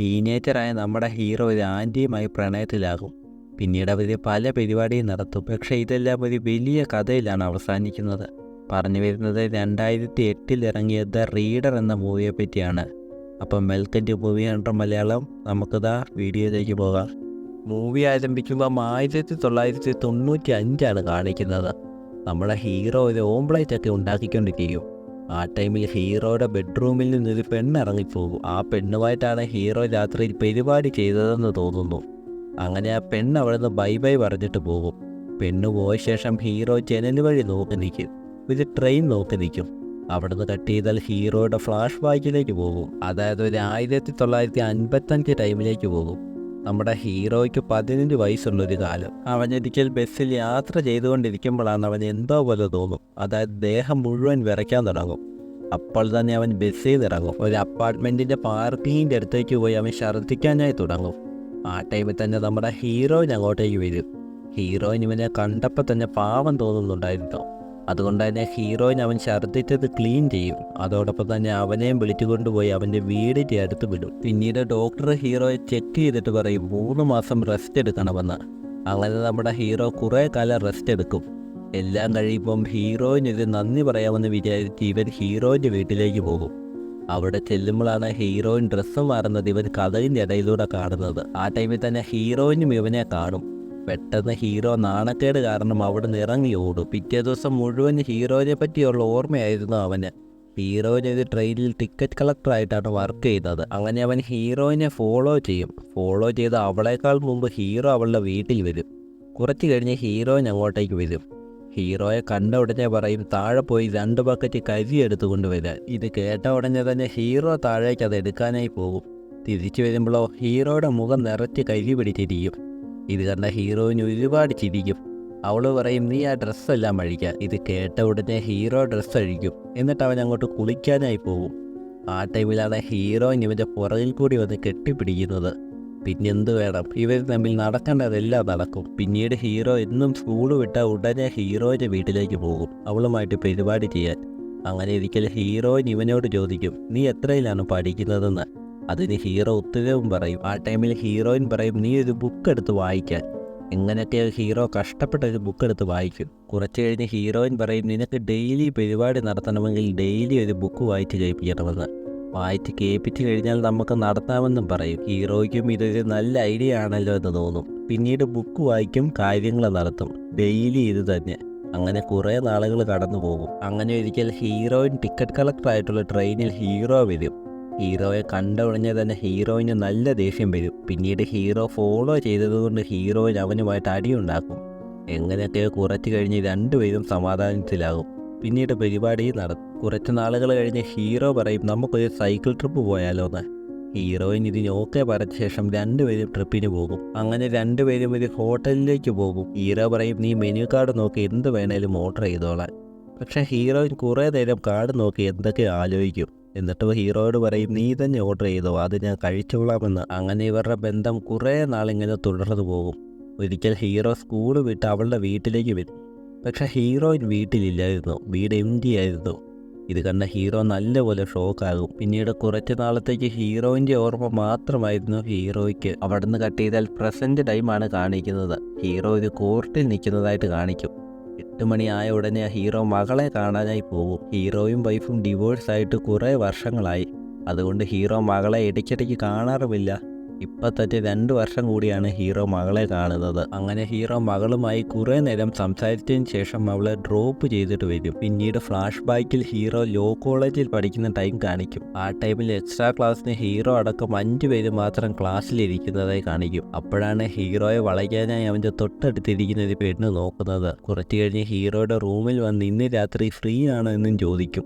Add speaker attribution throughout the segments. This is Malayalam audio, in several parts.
Speaker 1: ടീനേജറായ നമ്മുടെ ഹീറോ ഒരു ആന്റിയുമായി പ്രണയത്തിലാകും. പിന്നീട് അവർ പല പരിപാടിയും നടത്തും. പക്ഷേ ഇതെല്ലാം ഒരു വലിയ കഥയിലാണ് അവസാനിക്കുന്നത്. പറഞ്ഞു വരുന്നത് രണ്ടായിരത്തി എട്ടിൽ ഇറങ്ങിയ ദ റീഡർ എന്ന മൂവിയെ പറ്റിയാണ്. അപ്പം വെൽക്കം ടു മൂവി കണ്ട മലയാളം നമുക്കിതാ വീഡിയോയിലേക്ക് പോകാം. മൂവി ആരംഭിക്കുമ്പം ആയിരത്തി തൊള്ളായിരത്തി തൊണ്ണൂറ്റി അഞ്ചാണ് കാണിക്കുന്നത്. നമ്മുടെ ഹീറോ ഒരു ഓംപ്ലേറ്റ് ഒക്കെ ഉണ്ടാക്കിക്കൊണ്ടിരിക്കും ആ ടൈമിൽ ഹീറോയുടെ ബെഡ്റൂമിൽ നിന്നൊരു പെണ്ണിറങ്ങിപ്പോകും. ആ പെണ്ണുമായിട്ടാണ് ഹീറോ രാത്രിയിൽ പരിപാടി ചെയ്തതെന്ന് തോന്നുന്നു. അങ്ങനെ ആ പെണ്ണ് അവിടെ നിന്ന് ബൈ ബൈ പറഞ്ഞിട്ട് പോകും. പെണ്ണ് പോയ ശേഷം ഹീറോ ജനൽ വഴി നോക്കി നിൽക്കും. ഒരു ട്രെയിൻ നോക്കി നിൽക്കും. അവിടുന്ന് കട്ട് ചെയ്താൽ ഹീറോയുടെ ഫ്ലാഷ് ബാക്കിലേക്ക് പോകും. അതായത് ഒരു ആയിരത്തി തൊള്ളായിരത്തി അൻപത്തഞ്ച് ടൈമിലേക്ക് പോകും. നമ്മുടെ ഹീറോയ്ക്ക് പതിനഞ്ച് വയസ്സുള്ളൊരു കാലം. അവനൊരിക്കൽ ബസ്സിൽ യാത്ര ചെയ്തുകൊണ്ടിരിക്കുമ്പോഴാണ് അവൻ എന്തോ പോലെ തോന്നും. അതായത് ദേഹം മുഴുവൻ വിറയ്ക്കാൻ തുടങ്ങും. അപ്പോൾ തന്നെ അവൻ ബസ്സിൽ ഇറങ്ങും ഒരു അപ്പാർട്ട്മെന്റിന്റെ പാർക്കിങ്ങിന്റെ അടുത്തേക്ക് പോയി അവൻ ഛർദ്ദിക്കാനായി തുടങ്ങും. ആ ടൈമിൽ തന്നെ നമ്മുടെ ഹീറോയിൻ അങ്ങോട്ടേക്ക് വരും. ഹീറോയിൻ ഇവനെ കണ്ടപ്പോൾ തന്നെ പാവം തോന്നുന്നുണ്ടായിരുന്നു. അതുകൊണ്ട് തന്നെ ഹീറോയിൻ അവൻ ഛർദ്ദിച്ചത് ക്ലീൻ ചെയ്യും. അതോടൊപ്പം തന്നെ അവനെയും വിളിച്ചുകൊണ്ടുപോയി അവന്റെ വീടിന്റെ അടുത്ത് വിടും. പിന്നീട് ഡോക്ടർ ഹീറോയെ ചെക്ക് ചെയ്തിട്ട് പറയും മൂന്ന് മാസം റെസ്റ്റ് എടുക്കണമെന്ന്. അങ്ങനെ നമ്മുടെ ഹീറോ കുറേ കാലം റെസ്റ്റ് എടുക്കും. എല്ലാം കഴിയുമ്പം ഹീറോയിന് ഇത് നന്ദി പറയാമെന്ന് വിചാരിച്ച് ഇവൻ ഹീറോയിന്റെ വീട്ടിലേക്ക് പോകും. അവിടെ ചെല്ലുമ്പോഴാണ് ഹീറോയിൻ ഡ്രസ്സ് മാറുന്നത് ഇവൻ കഥയിന്റെ ഇടയിലൂടെ കാണുന്നത്. ആ ടൈമിൽ തന്നെ ഹീറോയിനും ഇവനെ കാണും. പെട്ടെന്ന് ഹീറോ നാണക്കേട് കാരണം അവിടെ നിന്ന് ഇറങ്ങി ഓടും. പിറ്റേ ദിവസം മുഴുവൻ ഹീറോയിനെ പറ്റിയുള്ള ഓർമ്മയായിരുന്നു അവന്. ഹീറോയിൻ ഒരു ട്രെയിനിൽ ടിക്കറ്റ് കളക്ടറായിട്ടാണ് വർക്ക് ചെയ്യുന്നത് അങ്ങനെ അവൻ ഹീറോയിനെ ഫോളോ ചെയ്യും. ഫോളോ ചെയ്ത് അവളേക്കാൾ മുമ്പ് ഹീറോ അവളുടെ വീട്ടിൽ വരും. കുറച്ച് കഴിഞ്ഞ് ഹീറോയിൻ അങ്ങോട്ടേക്ക് വരും. ഹീറോയെ കണ്ട ഉടനെ പറയും താഴെ പോയി രണ്ട് ബക്കറ്റ് കരി എടുത്തുകൊണ്ട് വരാൻ ഇത് കേട്ട ഉടനെ തന്നെ ഹീറോ താഴേക്ക് അത് എടുക്കാനായി പോകും. തിരിച്ചു വരുമ്പോഴോ ഹീറോയുടെ മുഖം നിറച്ച് കരി പിടിച്ചിരിക്കും. ഇത് കണ്ട ഹീറോയിന് ഒരുപാട് ചിരിക്കും. അവൾ പറയും നീ ആ ഡ്രസ്സെല്ലാം അഴിക്കുക. ഇത് കേട്ട ഉടനെ ഹീറോ ഡ്രസ്സ് അഴിക്കും. എന്നിട്ട് അവൻ അങ്ങോട്ട് കുളിക്കാനായി പോകും. ആ ടൈമിലാണ് ഹീറോയിൻ ഇവന്റെ പുറകിൽ കൂടി വന്ന് കെട്ടിപ്പിടിക്കുന്നത്. പിന്നെ എന്ത് വേണം? ഇവർ തമ്മിൽ നടക്കേണ്ടതെല്ലാം നടക്കും. പിന്നീട് ഹീറോ എന്നും സ്കൂൾ വിട്ട ഉടനെ ഹീറോയിന്റെ വീട്ടിലേക്ക് പോകും അവളുമായിട്ട് പരിപാടി ചെയ്യാൻ. അങ്ങനെ ഇരിക്കൽ ഹീറോയിൻ ഇവനോട് ചോദിക്കും നീ എത്രയിലാണ് പഠിക്കുന്നതെന്ന്? അതിന് ഹീറോ ഉത്തരവും പറയും. ആ ടൈമിൽ ഹീറോയിൻ പറയും നീ ഒരു ബുക്ക് എടുത്ത് വായിക്കാൻ എങ്ങനെയൊക്കെ ഹീറോ കഷ്ടപ്പെട്ട ഒരു ബുക്ക് എടുത്ത് വായിക്കും? കുറച്ച് കഴിഞ്ഞ് ഹീറോയിൻ പറയും നിനക്ക് ഡെയിലി പരിപാടി നടത്തണമെങ്കിൽ ഡെയിലി ഒരു ബുക്ക് വായിച്ച് കേൾപ്പിക്കണമെന്ന്. വായിച്ച് കേൾപ്പിച്ച് കഴിഞ്ഞാൽ നമുക്ക് നടത്താമെന്നും പറയും. ഹീറോയ്ക്കും ഇതൊരു നല്ല ഐഡിയ ആണല്ലോ എന്ന് തോന്നും. പിന്നീട് ബുക്ക് വായിക്കും കാര്യങ്ങൾ നടത്തും. ഡെയിലി ഇത് തന്നെ. അങ്ങനെ കുറേ നാളുകൾ കടന്നു പോകും അങ്ങനെ ഒരിക്കൽ ഹീറോയിൻ ടിക്കറ്റ് കളക്ടർ ആയിട്ടുള്ള ട്രെയിനിൽ ഹീറോ വരും. ഹീറോയെ കണ്ട തന്നെ ഹീറോയിന് നല്ല ദേഷ്യം വരും. പിന്നീട് ഹീറോ ഫോളോ ചെയ്തതുകൊണ്ട് ഹീറോയിൽ അവനുമായിട്ട് അടിയുണ്ടാക്കും. എങ്ങനെയൊക്കെ കുറച്ച് കഴിഞ്ഞ് രണ്ടുപേരും സമാധാനത്തിലാകും. പിന്നീട് പരിപാടി നടത്തും കുറച്ച് നാളുകൾ കഴിഞ്ഞ് ഹീറോ പറയും നമുക്കൊരു സൈക്കിൾ ട്രിപ്പ് പോയാലോ എന്ന് ഹീറോയിൻ ഇതിന് ഓക്കെ പറഞ്ഞ ശേഷം രണ്ടുപേരും ട്രിപ്പിന് പോകും. അങ്ങനെ രണ്ടുപേരും ഒരു ഹോട്ടലിലേക്ക് പോകും. ഹീറോ പറയും നീ മെനു കാർഡ് നോക്കി എന്ത് വേണേലും ഓർഡർ ചെയ്തോളാൻ. പക്ഷേ ഹീറോയിൻ കുറേ നേരം കാർഡ് നോക്കി എന്തൊക്കെ ആലോചിക്കും. എന്നിട്ട് ഹീറോയോട് പറയും നീ തന്നെ ഓർഡർ ചെയ്തോ? അത് ഞാൻ കഴിച്ചോളാമെന്ന്. അങ്ങനെ ഇവരുടെ ബന്ധം കുറേ നാളിങ്ങനെ തുടർന്നു പോകും. ഒരിക്കൽ ഹീറോ സ്കൂൾ വിട്ട് അവളുടെ വീട്ടിലേക്ക് വരും. പക്ഷേ ഹീറോയിൻ വീട്ടിലില്ലായിരുന്നു. വീട് എം ആയിരുന്നു. ഇത് കണ്ട ഹീറോ നല്ലപോലെ ഷോക്കാകും പിന്നീട് കുറച്ച് നാളത്തേക്ക് ഹീറോയിന്റെ ഓർമ്മ മാത്രമായിരുന്നു ഹീറോയ്ക്ക്. അവിടുന്ന് കട്ട് ചെയ്താൽ പ്രസന്റ് ടൈമാണ് കാണിക്കുന്നത്. ഹീറോ ഇത് കോർട്ടിൽ നിൽക്കുന്നതായിട്ട് കാണിക്കും. എട്ട് മണിയായ ഉടനെ ആ ഹീറോ മകളെ കാണാനായി പോകും ഹീറോയും വൈഫും ഡിവോഴ്സ് ആയിട്ട് കുറേ വർഷങ്ങളായി. അതുകൊണ്ട് ഹീറോ മകളെ ഇടയ്ക്കിടയ്ക്ക് കാണാറുമില്ല. ഇപ്പം തന്നെ രണ്ട് വർഷം കൂടിയാണ് ഹീറോ മകളെ കാണുന്നത്. അങ്ങനെ ഹീറോ മകളുമായി കുറേ നേരം സംസാരിച്ചതിന് ശേഷം അവളെ ഡ്രോപ്പ് ചെയ്തിട്ട് വരും. പിന്നീട് ഫ്ലാഷ് ബാക്കിൽ ഹീറോ ലോ കോളേജിൽ പഠിക്കുന്ന ടൈം കാണിക്കും. ആ ടൈമിൽ എക്സ്ട്രാ ക്ലാസ്സിന് ഹീറോ അടക്കം അഞ്ചു പേര് മാത്രം ക്ലാസ്സിലിരിക്കുന്നതായി കാണിക്കും. അപ്പോഴാണ് ഹീറോയെ വളയ്ക്കാനായി അവന്റെ തൊട്ടടുത്തിരിക്കുന്ന ഒരു പെണ്ണ് നോക്കുന്നത്. കുറച്ച് കഴിഞ്ഞ് ഹീറോയുടെ റൂമിൽ വന്ന് ഇന്ന് രാത്രി ഫ്രീ ആണോ എന്നും ചോദിക്കും.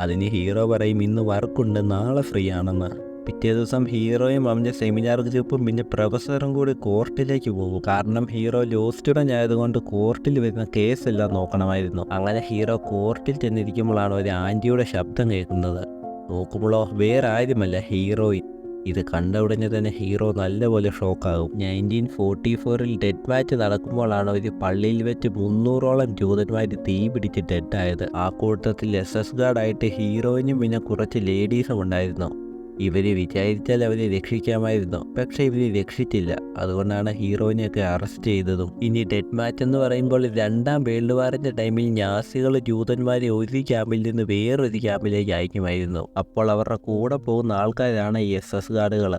Speaker 1: അതിന് ഹീറോ പറയും ഇന്ന് വർക്കുണ്ട് നാളെ ഫ്രീ ആണെന്ന്. പിറ്റേ ദിവസം ഹീറോയും അവന്റെ സെമിനാർ ഗ്രൂപ്പും പിന്നെ പ്രൊഫസറും കൂടി കോർട്ടിലേക്ക് പോകും. കാരണം ഹീറോ ലോ സ്റ്റുഡന്റ് ആയതുകൊണ്ട് കോർട്ടിൽ വരുന്ന കേസെല്ലാം നോക്കണമായിരുന്നു. അങ്ങനെ ഹീറോ കോർട്ടിൽ ചെന്നിരിക്കുമ്പോഴാണ് ഒരു ആന്റിയുടെ ശബ്ദം കേൾക്കുന്നത്. നോക്കുമ്പോഴോ വേറെ ആരുമല്ല ഹീറോയിൻ ഇത് കണ്ട ഉടനെ തന്നെ ഹീറോ നല്ലപോലെ ഷോക്കാകും. നയന്റീൻ ഫോർട്ടി ഫോറിൽ ഡെഡ് മാച്ച് നടക്കുമ്പോഴാണ് ഒരു പള്ളിയിൽ വെച്ച് മുന്നൂറോളം ജൂതന്മാർ തീ പിടിച്ച് ഡെഡായത് ആ കൂട്ടത്തിൽ എസ് എസ് ഗാർഡായിട്ട് ഹീറോയിനും പിന്നെ കുറച്ച് ലേഡീസും ഉണ്ടായിരുന്നു. ഇവർ വിചാരിച്ചാൽ അവരെ രക്ഷിക്കാമായിരുന്നു. പക്ഷേ ഇവർ രക്ഷിച്ചില്ല. അതുകൊണ്ടാണ് ഹീറോയിനെയൊക്കെ അറസ്റ്റ് ചെയ്തതും. ഇനി ഡെഡ് മാച്ച് എന്ന് പറയുമ്പോൾ രണ്ടാം വേൾഡ് വാറിന്റെ ടൈമിൽ നാസികൾ ജൂതന്മാരെ ഒരു ക്യാമ്പിൽ നിന്ന് വേറൊരു ക്യാമ്പിലേക്ക് അയക്കുമായിരുന്നു. അപ്പോൾ അവരുടെ കൂടെ പോകുന്ന ആൾക്കാരാണ് ഈ എസ് എസ് ഗാർഡുകൾ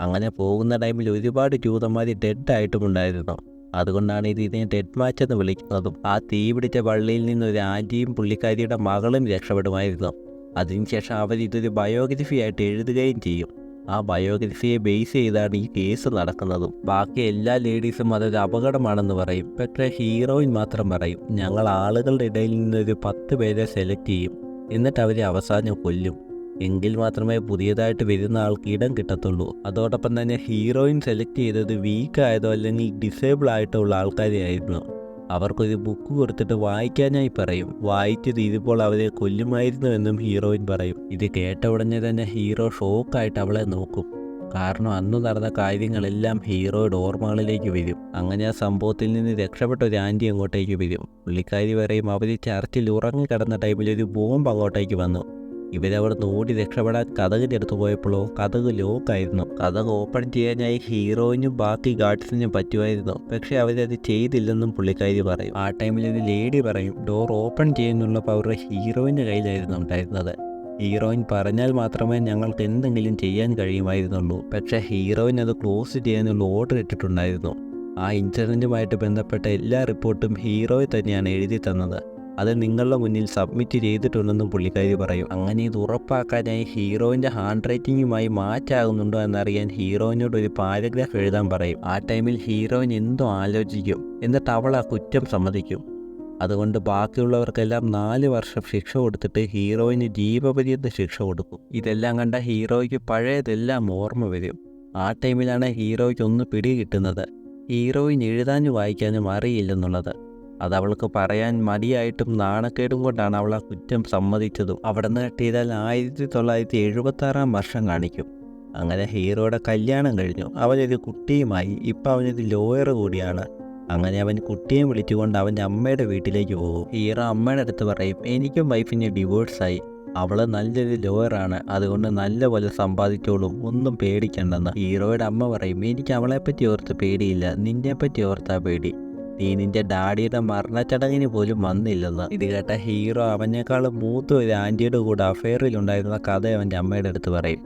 Speaker 1: അങ്ങനെ പോകുന്ന ടൈമിൽ ഒരുപാട് ജൂതന്മാർ ഡെഡ് ഉണ്ടായിരുന്നു അതുകൊണ്ടാണ് ഇത് ഇതിനെ ഡെഡ് മാച്ച് എന്ന് വിളിക്കുന്നതും. ആ തീ പിടിച്ച പള്ളിയിൽ നിന്ന് ഒരു ആന്റിയും പുള്ളിക്കാരിയുടെ മകളും രക്ഷപ്പെടുമായിരുന്നു. അതിനുശേഷം അവർ ഇതൊരു ബയോഗ്രഫി ആയിട്ട് എഴുതുകയും ചെയ്യും. ആ ബയോഗ്രഫിയെ ബേസ് ചെയ്താണ് ഈ കേസ് നടക്കുന്നതും. ബാക്കി എല്ലാ ലേഡീസും അതൊരു അപകടമാണെന്ന് പറയും. പക്ഷേ ഹീറോയിൻ മാത്രം പറയും. ഞങ്ങൾ ആളുകളുടെ ഇടയിൽ നിന്നൊരു പത്ത് പേരെ സെലക്ട് ചെയ്യും. എന്നിട്ട് അവരെ അവസാനം കൊല്ലും. എങ്കിൽ മാത്രമേ പുതിയതായിട്ട് വരുന്ന ആൾക്ക് ഇടം കിട്ടത്തുള്ളൂ. അതോടൊപ്പം തന്നെ ഹീറോയിൻ സെലക്ട് ചെയ്തത് വീക്ക് ആയതോ അല്ലെങ്കിൽ ഡിസേബിൾ ആയിട്ടോ ഉള്ള ആൾക്കാരെയായിരുന്നു. അവർക്കൊരു ബുക്ക് കൊടുത്തിട്ട് വായിക്കാനായി പറയും. വായിച്ചത് ഇതിപ്പോൾ അവരെ കൊല്ലുമായിരുന്നുവെന്നും ഹീറോയിൻ പറയും. ഇത് കേട്ട ഉടനെ തന്നെ ഹീറോ ഷോക്കായിട്ട് അവളെ നോക്കും. കാരണം അന്ന് നടന്ന കാര്യങ്ങളെല്ലാം ഹീറോയുടെ ഓർമ്മകളിലേക്ക് വരും. അങ്ങനെ ആ സംഭവത്തിൽ നിന്ന് രക്ഷപ്പെട്ട ഒരു ആന്റി അങ്ങോട്ടേക്ക് വരും. പുള്ളിക്കാരി പറയും അവർ ചർച്ചിൽ ഉറങ്ങിക്കിടന്ന ടൈമിൽ ഒരു ബോംബ് അങ്ങോട്ടേക്ക് വന്നു. ഇവരവിടെ നോടി ഓടി രക്ഷപ്പെടാൻ കഥകിന്റെ അടുത്ത് പോയപ്പോഴോ കഥക് ലോക്കായിരുന്നു. കഥക് ഓപ്പൺ ചെയ്യാനായി ഹീറോയിനും ബാക്കി ഗാർഡ്സിനും പറ്റുമായിരുന്നു. പക്ഷേ അവരത് ചെയ്തില്ലെന്നും പുള്ളിക്കാരി പറയും. ആ ടൈമിൽ ഒരു ലേഡി പറയും ഡോർ ഓപ്പൺ ചെയ്യുന്നുള്ള പവർ ഹീറോയിന്റെ കയ്യിലായിരുന്നു ഉണ്ടായിരുന്നത്. ഹീറോയിൻ പറഞ്ഞാൽ മാത്രമേ ഞങ്ങൾക്ക് എന്തെങ്കിലും ചെയ്യാൻ കഴിയുമായിരുന്നുള്ളൂ. പക്ഷേ ഹീറോയിൻ അത് ക്ലോസ് ചെയ്യാനുള്ള ഓർഡർ ഇട്ടിട്ടുണ്ടായിരുന്നു. ആ ഇൻസിഡന്റുമായിട്ട് ബന്ധപ്പെട്ട എല്ലാ റിപ്പോർട്ടും ഹീറോയെ തന്നെയാണ് എഴുതി തന്നത്. അത് നിങ്ങളുടെ മുന്നിൽ സബ്മിറ്റ് ചെയ്തിട്ടുണ്ടെന്നും പുള്ളിക്കാരി പറയും. അങ്ങനെ ഇത് ഉറപ്പാക്കാനായി ഹീറോയിന്റെ ഹാൻഡ് റൈറ്റിങ്ങുമായി മാറ്റാകുന്നുണ്ടോ എന്നറിയാൻ ഹീറോയിനോട് ഒരു പാരഗ്രാഫ് എഴുതാൻ പറയും. ആ ടൈമിൽ ഹീറോയിൻ എന്തോ ആലോചിക്കും. എന്നിട്ട് അവൾ ആ കുറ്റം സമ്മതിക്കും. അതുകൊണ്ട് ബാക്കിയുള്ളവർക്കെല്ലാം നാല് വർഷം ശിക്ഷ കൊടുത്തിട്ട് ഹീറോയിന് ജീവപര്യന്ത ശിക്ഷ കൊടുക്കും. ഇതെല്ലാം കണ്ട ഹീറോയ്ക്ക് പഴയതെല്ലാം ഓർമ്മ വരും. ആ ടൈമിലാണ് ഹീറോയ്ക്ക് ഒന്ന് പിടി കിട്ടുന്നത്. ഹീറോയിൻ എഴുതാനും വായിക്കാനും അറിയില്ലെന്നുള്ളത്. അത് അവൾക്ക് പറയാൻ മടിയായിട്ടും നാണക്കേടും കൊണ്ടാണ് അവൾ ആ കുറ്റം സമ്മതിച്ചതും. അവിടെ നിന്ന് കിട്ടിയതാൽ ആയിരത്തി തൊള്ളായിരത്തി എഴുപത്തി ആറാം വർഷം കാണിക്കും. അങ്ങനെ ഹീറോയുടെ കല്യാണം കഴിഞ്ഞു. അവനൊരു കുട്ടിയുമായി. ഇപ്പം അവനൊരു ലോയർ കൂടിയാണ്. അങ്ങനെ അവൻ കുട്ടിയെ വിളിച്ചുകൊണ്ട് അവന്റെ അമ്മയുടെ വീട്ടിലേക്ക് പോകും. ഹീറോ അമ്മയുടെ അടുത്ത് പറയും എനിക്കും വൈഫിന് ഡിവോഴ്സായി. അവൾ നല്ലൊരു ലോയറാണ്. അതുകൊണ്ട് നല്ലപോലെ സമ്പാദിച്ചോളും. ഒന്നും പേടിക്കണ്ടെന്ന്. ഹീറോയുടെ അമ്മ പറയും എനിക്ക് അവളെപ്പറ്റി ഓർത്ത് പേടിയില്ല. നിന്നെപ്പറ്റി ഓർത്താ പേടി. നീ നിന്റെ ഡാഡിയുടെ മരണച്ചടങ്ങിന് പോലും വന്നില്ലെന്ന്. ഇത് കേട്ട ഹീറോ അവനേക്കാൾ മൂത്ത ഒരു ആന്റിയുടെ കൂടെ അഫെയറിലുണ്ടായിരുന്ന കഥ അവന്റെ അമ്മയുടെ അടുത്ത് പറയും.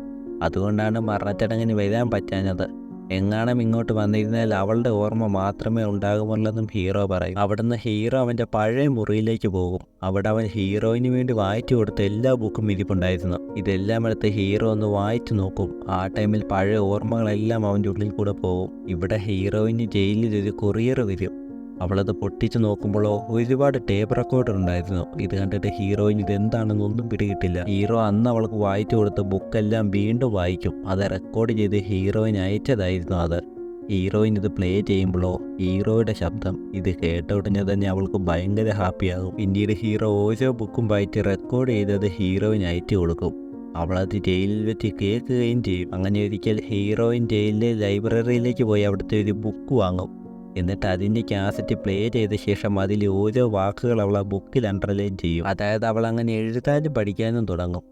Speaker 1: അതുകൊണ്ടാണ് മരണച്ചടങ്ങിന് വരാൻ പറ്റാഞ്ഞത്. എങ്ങാനും ഇങ്ങോട്ട് വന്നിരുന്നാൽ അവളുടെ ഓർമ്മ മാത്രമേ ഉണ്ടാകുമുള്ളെന്നും ഹീറോ പറയും. അവിടുന്ന് ഹീറോ അവന്റെ പഴയ മുറിയിലേക്ക് പോകും. അവിടെ അവൻ ഹീറോയിന് വേണ്ടി വായിച്ചു കൊടുത്ത എല്ലാ ബുക്കും ഇരിപ്പുണ്ടായിരുന്നു. ഇതെല്ലാം എടുത്ത് ഹീറോ ഒന്ന് വായിച്ചു നോക്കും. ആ ടൈമിൽ പഴയ ഓർമ്മകളെല്ലാം അവന്റെ ഉള്ളിൽ കൂടെ പോകും. ഇവിടെ ഹീറോയിന് ജയിലിൽ ഒരു കൊറിയർ വരും. അവളത് പൊട്ടിച്ച് നോക്കുമ്പോഴോ ഒരുപാട് ടേപ്പ് റെക്കോർഡർ ഉണ്ടായിരുന്നു. ഇത് കണ്ടിട്ട് ഹീറോയിൻ ഇത് എന്താണെന്നൊന്നും പിടികിട്ടില്ല. ഹീറോ അന്ന് അവൾക്ക് വായിച്ചു കൊടുത്ത ബുക്കെല്ലാം വീണ്ടും വായിക്കും. അത് റെക്കോർഡ് ചെയ്ത് ഹീറോയിൻ അയച്ചതായിരുന്നു അത്. ഹീറോയിൻ ഇത് പ്ലേ ചെയ്യുമ്പോഴോ ഹീറോയുടെ ശബ്ദം ഇത് കേട്ട ഉടനെ തന്നെ അവൾക്ക് ഭയങ്കര ഹാപ്പിയാകും പിന്നീട് ഹീറോ ഓരോ ബുക്കും വായിച്ച് റെക്കോർഡ് ചെയ്തത് ഹീറോയിൻ അയച്ചു കൊടുക്കും. അവളത് ജയിലിൽ വെച്ച് കേൾക്കുകയും ചെയ്യും. അങ്ങനെ ഒരിക്കൽ ഹീറോയിൻ ജയിലിലെ ലൈബ്രറിയിലേക്ക് പോയി അവിടുത്തെ ഒരു ബുക്ക് വാങ്ങും. എന്നിട്ട് അതിന്റെ കാസറ്റ് പ്ലേ ചെയ്ത ശേഷം അതിൽ ഓരോ വാക്കുകൾ അവൾ ആ ബുക്കിൽ അണ്ടർലൈൻ ചെയ്യും. അതായത് അവൾ അങ്ങനെ എഴുതാനും പഠിക്കാനും തുടങ്ങും.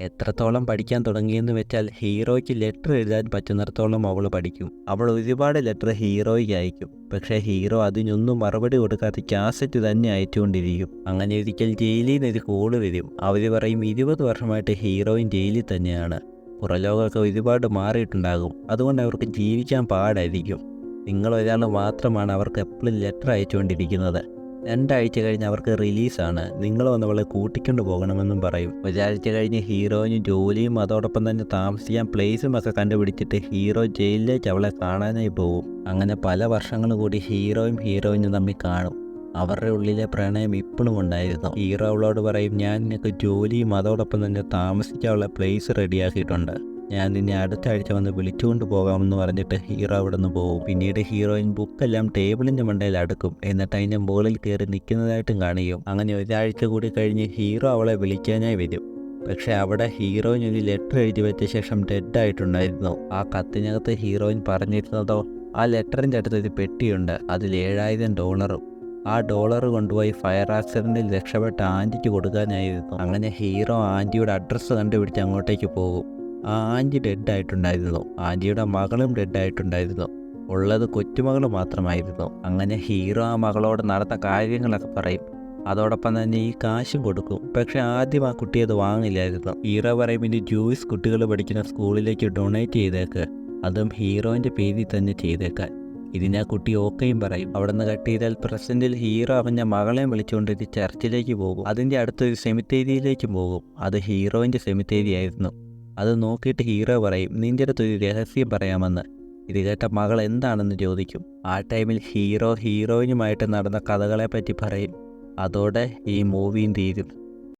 Speaker 1: എത്രത്തോളം പഠിക്കാൻ തുടങ്ങിയെന്ന് വെച്ചാൽ ഹീറോയ്ക്ക് ലെറ്റർ എഴുതാൻ പറ്റുന്നിടത്തോളം അവൾ പഠിക്കും. അവൾ ഒരുപാട് ലെറ്റർ ഹീറോയ്ക്ക് അയക്കും. പക്ഷേ ഹീറോ അതിനൊന്നും മറുപടി കൊടുക്കാതെ കാസറ്റ് തന്നെ അയച്ചുകൊണ്ടിരിക്കും. അങ്ങനെ ഒരിക്കൽ ജയിലിൽ നിന്ന് ഒരു കോൾ വരും. അവർ പറയും ഇരുപത് വർഷമായിട്ട് ഹീറോയിൻ ജയിലിൽ തന്നെയാണ്. പുറലോകമൊക്കെ ഒരുപാട് മാറിയിട്ടുണ്ടാകും. അതുകൊണ്ട് അവർക്ക് ജീവിക്കാൻ പാടായിരിക്കും. നിങ്ങൾ ഒരാൾ മാത്രമാണ് അവർക്ക് എപ്പോഴും ലെറ്റർ അയച്ചുകൊണ്ടിരിക്കുന്നത്. രണ്ടാഴ്ച കഴിഞ്ഞ് അവർക്ക് റിലീസാണ് നിങ്ങൾ വന്ന് അവളെ കൂട്ടിക്കൊണ്ട് പോകണമെന്നും പറയും. ഒരാഴ്ച കഴിഞ്ഞ് ഹീറോയിന് ജോലിയും അതോടൊപ്പം തന്നെ താമസിക്കാൻ പ്ലേസും ഒക്കെ കണ്ടുപിടിച്ചിട്ട് ഹീറോ ജയിലിലേക്ക് അവളെ കാണാനായി പോകും അങ്ങനെ പല വർഷങ്ങൾ കൂടി ഹീറോയും ഹീറോയിനും തമ്മിൽ കാണും. അവരുടെ ഉള്ളിലെ പ്രണയം ഇപ്പോഴും ഉണ്ടായിരുന്നു. ഹീറോ അവളോട് പറയും ഞാൻ നിനക്ക് ജോലിയും അതോടൊപ്പം തന്നെ താമസിക്കാനുള്ള പ്ലേസ് റെഡിയാക്കിയിട്ടുണ്ട് ഞാൻ നിന്നെ അടുത്ത ആഴ്ച വന്ന് വിളിച്ചുകൊണ്ട് പോകാമെന്ന് പറഞ്ഞിട്ട് ഹീറോ അവിടെ നിന്ന് പോകും പിന്നീട് ഹീറോയിൻ ബുക്കെല്ലാം ടേബിളിന്റെ മണ്ടയിൽ അടുക്കും. എന്നിട്ട് അതിന്റെ മുകളിൽ കയറി നിൽക്കുന്നതായിട്ടും കാണിക്കും. അങ്ങനെ ഒരാഴ്ച കൂടി കഴിഞ്ഞ് ഹീറോ അവളെ വിളിക്കാനായി വരും. പക്ഷേ അവിടെ ഹീറോയിൻ ഒരു ലെറ്റർ എഴുതി വെച്ച ശേഷം ഡെഡ് ആയിട്ടുണ്ടായിരുന്നു. ആ കത്തിനകത്ത് ഹീറോയിൻ പറഞ്ഞിരുന്നതോ ആ ലെറ്ററിന്റെ അടുത്ത് ഒരു പെട്ടിയുണ്ട്. അതിൽ ഏഴായിരം ഡോളറും. ആ ഡോളർ കൊണ്ടുപോയി ഫയർ ആക്സിഡന്റിൽ രക്ഷപ്പെട്ട ആന്റിക്ക് കൊടുക്കാനായിരുന്നു. അങ്ങനെ ഹീറോ ആന്റിയുടെ അഡ്രസ്സ് കണ്ടുപിടിച്ച് അങ്ങോട്ടേക്ക് പോകും. ആന്റി ഡെഡായിട്ടുണ്ടായിരുന്നു. ആന്റിയുടെ മകളും ഡെഡായിട്ടുണ്ടായിരുന്നു. ഉള്ളത് കൊച്ചുമകൾ മാത്രമായിരുന്നു. അങ്ങനെ ഹീറോ ആ മകളോട് നടന്ന കാര്യങ്ങളൊക്കെ പറയും. അതോടൊപ്പം തന്നെ ഈ കാശും കൊടുക്കും. പക്ഷെ ആദ്യം ആ കുട്ടി അത് വാങ്ങില്ലായിരുന്നു. ഹീറോ പറയും ഇനി ജൂയിസ് കുട്ടികൾ പഠിക്കുന്ന സ്കൂളിലേക്ക് ഡൊണേറ്റ് ചെയ്തേക്ക്. അതും ഹീറോയിന്റെ പേരിൽ തന്നെ ചെയ്തേക്കാൻ. ഇതിനാ കുട്ടി ഓക്കെയും പറയും. അവിടെ നിന്ന് കട്ട് ചെയ്താൽ പ്രസന്റിൽ ഹീറോ അവന്റെ മകളെ വിളിച്ചുകൊണ്ട് ഒരു ചർച്ചിലേക്ക് പോകും. അതിന്റെ അടുത്തൊരു സെമിത്തേരിയിലേക്ക് പോകും. അത് ഹീറോയിന്റെ സെമിത്തേരി ആയിരുന്നു അത് നോക്കിയിട്ട് ഹീറോ പറയും നിന്റെ അടുത്ത് ഒരു രഹസ്യം പറയാമെന്ന്. ഇത് കേട്ട മകൾ എന്താണെന്ന് ചോദിക്കും. ആ ടൈമിൽ ഹീറോ ഹീറോയിനുമായിട്ട് നടന്ന കഥകളെ പറ്റി പറയും. അതോടെ ഈ മൂവിയും തീരും